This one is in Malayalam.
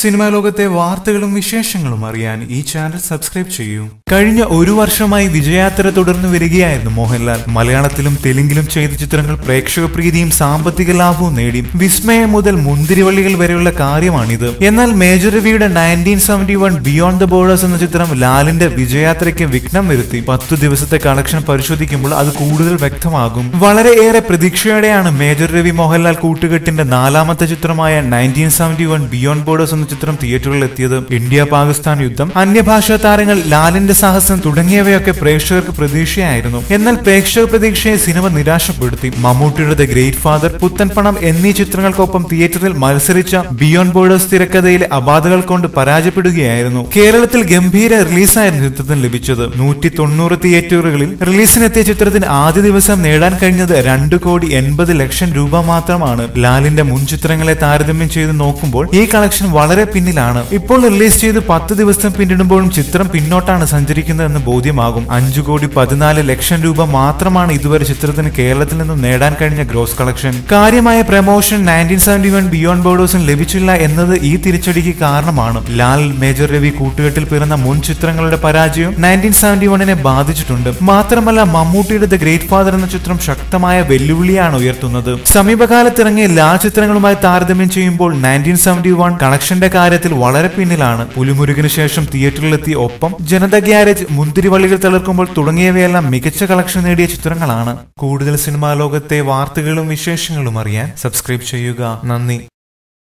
സിനിമാ ലോകത്തെ വാർത്തകളും വിശേഷങ്ങളും അറിയാൻ ഈ ചാനൽ സബ്സ്ക്രൈബ് ചെയ്യൂ. കഴിഞ്ഞ ഒരു വർഷമായി വിജയാത്ര തുടർന്നു വരികയായിരുന്നു മോഹൻലാൽ. മലയാളത്തിലും തെലുങ്കിലും ചെയ്ത ചിത്രങ്ങൾ പ്രേക്ഷക പ്രീതിയും സാമ്പത്തിക ലാഭവും നേടി. വിസ്മയം മുതൽ മുന്തിരിവള്ളികൾ വരെയുള്ള കാര്യമാണിത്. എന്നാൽ മേജർ രവിയുടെ nineteen seventy one beyond the borders എന്ന ചിത്രം ലാലിന്റെ വിജയാത്രയ്ക്ക് വിഘ്നം വരുത്തി. പത്തു ദിവസത്തെ കളക്ഷൻ പരിശോധിക്കുമ്പോൾ അത് കൂടുതൽ വ്യക്തമാകും. വളരെ ഏറെ പ്രതീക്ഷയോടെയാണ് മേജർ രവി മോഹൻലാൽ കൂട്ടുകെട്ടിന്റെ നാലാമത്തെ ചിത്രമായ nineteen seventy one beyond borders എന്ന ചിത്രം തിയേറ്ററിൽ എത്തിയത് ഇന്ത്യ പാകിസ്ഥാൻ യുദ്ധം അന്യഭാഷാ താരങ്ങൾ ലാലിന്റെ സാഹസം തുടങ്ങിയവയൊക്കെ പ്രേക്ഷകർക്ക് പ്രതീക്ഷയായിരുന്നു. എന്നാൽ പ്രേക്ഷക പ്രതീക്ഷയെ സിനിമ നിരാശപ്പെടുത്തി. മമ്മൂട്ടിയുടെ ദ ഗ്രേറ്റ് ഫാദർ പുത്തൻ പണം എന്നീ ചിത്രങ്ങൾക്കൊപ്പം തിയേറ്ററിൽ മത്സരിച്ച ബിയോൺ ബോർഡേഴ്സ് തിരക്കഥയിലെ അപാധകൾ കൊണ്ട് പരാജയപ്പെടുകയായിരുന്നു. കേരളത്തിൽ ഗംഭീര റിലീസായിരുന്നു ചിത്രത്തിന് ലഭിച്ചത് നൂറ്റി തൊണ്ണൂറ് തിയേറ്ററുകളിൽ. റിലീസിനെത്തിയ ചിത്രത്തിന് ആദ്യ ദിവസം നേടാൻ കഴിഞ്ഞത് രണ്ട് കോടി എൺപത് ലക്ഷം രൂപ മാത്രമാണ്. ലാലിന്റെ മുൻ ചിത്രങ്ങളെ താരതമ്യം ചെയ്ത് നോക്കുമ്പോൾ ഈ കളക്ഷൻ വളരെ പിന്നിലാണ്. ഇപ്പോൾ റിലീസ് ചെയ്ത് പത്ത് ദിവസം പിന്നിടുമ്പോഴും ചിത്രം പിന്നോട്ടാണ് സഞ്ചരിക്കുന്നതെന്ന് ബോധ്യമാകും. അഞ്ചു കോടി പതിനാല് ലക്ഷം രൂപ മാത്രമാണ് ഇതുവരെ ചിത്രത്തിന് കേരളത്തിൽ നിന്നും നേടാൻ കഴിഞ്ഞ ഗ്രോസ് കളക്ഷൻ. കാര്യമായ promotion nineteen seventy one beyond ബോർഡേഴ്സിന് ലഭിച്ചില്ല എന്നത് ഈ തിരിച്ചടിക്ക് കാരണമാണ്. ലാൽ മേജർ രവി കൂട്ടുകെട്ടിൽ പിറന്ന മുൻ ചിത്രങ്ങളുടെ പരാജയം നയന്റീൻ സെവന്റി വണ്ണിനെ ബാധിച്ചിട്ടുണ്ട്. മാത്രമല്ല മമ്മൂട്ടിയുടെ ദ ഗ്രേറ്റ് ഫാദർ എന്ന ചിത്രം ശക്തമായ വെല്ലുവിളിയാണ് ഉയർത്തുന്നത്. സമീപകാലത്തിറങ്ങിയ ലാൽ ചിത്രങ്ങളുമായി താരതമ്യം ചെയ്യുമ്പോൾ നയന്റീൻ സെവന്റി വൺ കളക്ഷന്റെ കാര്യത്തിൽ വളരെ പിന്നിലാണ്. പുലിമുരുകിന് ശേഷം തിയേറ്ററിലെത്തിയ ഒപ്പം ജനത ഗ്യാരേജ് മുന്തിരിവള്ളികൾ തളിർക്കുമ്പോൾ തുടങ്ങിയവയെല്ലാം മികച്ച കളക്ഷൻ നേടിയ ചിത്രങ്ങളാണ്. കൂടുതൽ സിനിമാ ലോകത്തെ വാർത്തകളും വിശേഷങ്ങളും അറിയാൻ സബ്സ്ക്രൈബ് ചെയ്യുക. നന്ദി.